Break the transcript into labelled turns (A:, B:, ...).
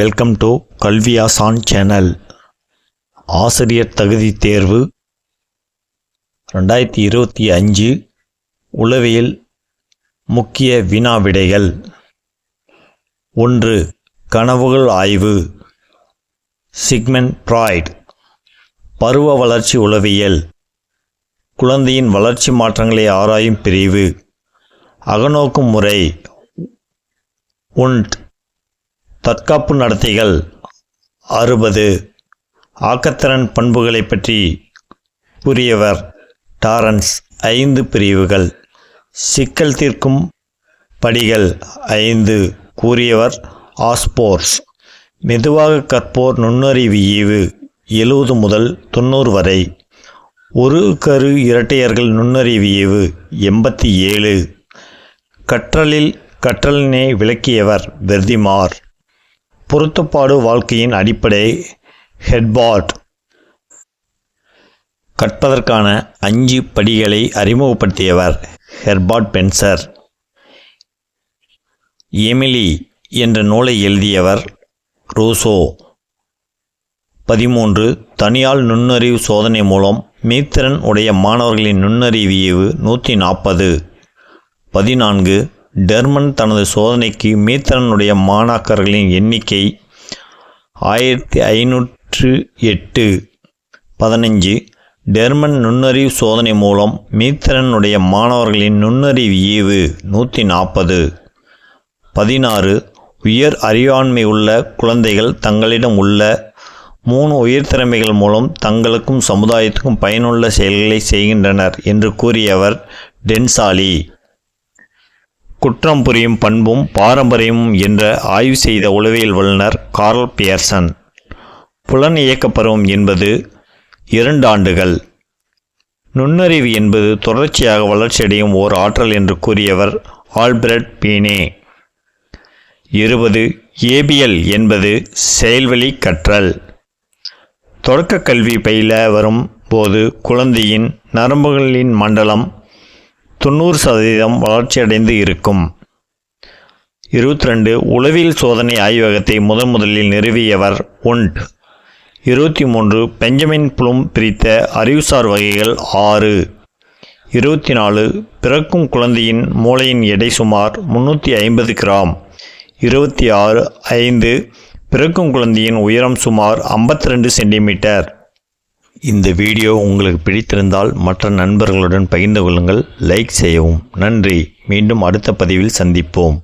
A: Welcome to கல்வியாசான் channel. ஆசிரியர் தகுதி தேர்வு ரெண்டாயிரத்தி இருபத்தி அஞ்சு உளவியல் முக்கிய வினா விடைகள். ஒன்று கனவுகள் ஆய்வு. Sigmund Freud. பருவ வளர்ச்சி உளவியல். குழந்தையின் வளர்ச்சி மாற்றங்களை ஆராயும் பிரிவு. அகநோக்கும் முறை. உண்ட் தற்காப்பு நடத்தைகள் அறுபது. ஆக்கத்திறன் பண்புகளை பற்றி கூறியவர் டாரன்ஸ் ஐந்து பிரிவுகள். சிக்கல் தீர்க்கும் படிகள் ஐந்து கூறியவர் ஆஸ்போர்ஸ் மெதுவாக கற்போர் நுண்ணறிவு ஈவு எழுபது முதல் தொண்ணூறு வரை. ஒரு கரு இரட்டையர்கள் நுண்ணறிவு ஈவு எண்பத்தி ஏழு. கற்றலில் கற்றலினை விளக்கியவர் வெர்திமார். பொருத்தப்பாடு வாழ்க்கையின் அடிப்படை ஹெட்பார்ட் கற்பதற்கான அஞ்சு படிகளை அறிமுகப்படுத்தியவர் ஹெர்பார்ட் பென்சர். எமிலி என்ற நூலை எழுதியவர் ரூசோ. பதிமூன்று தனியால் நுண்ணறிவு சோதனை மூலம் மீத்திறன் உடைய மாணவர்களின் நுண்ணறிவு நூற்றி நாற்பது பதினான்கு டெர்மன் தனது சோதனைக்கு மீத்தரனுடைய மாணாக்கர்களின் எண்ணிக்கை ஆயிரத்தி ஐநூற்று எட்டு பதினஞ்சு. டெர்மன் நுண்ணறிவு சோதனை மூலம் மீத்தரனுடைய மாணவர்களின் நுண்ணறிவு ஈவு நூற்றி நாற்பது பதினாறு. உயர் அறிவாண்மை உள்ள குழந்தைகள் தங்களிடம் உள்ள மூணு உயர் திறமைகள் மூலம் தங்களுக்கும் சமுதாயத்துக்கும் பயனுள்ள செயல்களை செய்கின்றனர் என்று கூறியவர் டென்சாலி. குற்றம் புரியும் பண்பும் பாரம்பரியமும் என்ற ஆய்வு செய்த உளவியல் வல்லுநர் கார்ல் பியர்சன். புலன் இயக்கப் பருவம் என்பது இரண்டு ஆண்டுகள். நுண்ணறிவு என்பது தொடர்ச்சியாக வளர்ச்சியடையும் ஓர் ஆற்றல் என்று கூறியவர் ஆல்பிரட் பீனே. இருபது ஏபிஎல் என்பது செயல்வழி கற்றல். தொடக்க கல்வி பயில வரும் போது குழந்தையின் நரம்புகளின் மண்டலம் தொண்ணூறு சதவீதம் வளர்ச்சியடைந்து இருக்கும். இருபத்தி ரெண்டு உளவியல் சோதனை ஆய்வகத்தை முதன் முதலில் நிறுவியவர் ஒன்ட் இருபத்தி மூன்று பெஞ்சமின் புளும் பிரித்த அறிவுசார் வகைகள் ஆறு. இருபத்தி நாலு பிறக்கும் குழந்தையின் மூளையின் எடை சுமார் முன்னூற்றி ஐம்பது கிராம். இருபத்தி ஆறு ஐந்து பிறக்கும் குழந்தையின் உயரம் சுமார் ஐம்பத்தி ரெண்டு சென்டிமீட்டர். இந்த வீடியோ உங்களுக்கு பிடித்திருந்தால் மற்ற நண்பர்களுடன் பகிர்ந்து கொள்ளுங்கள் லைக் செய்யவும். நன்றி. மீண்டும் அடுத்த பதிவில் சந்திப்போம்.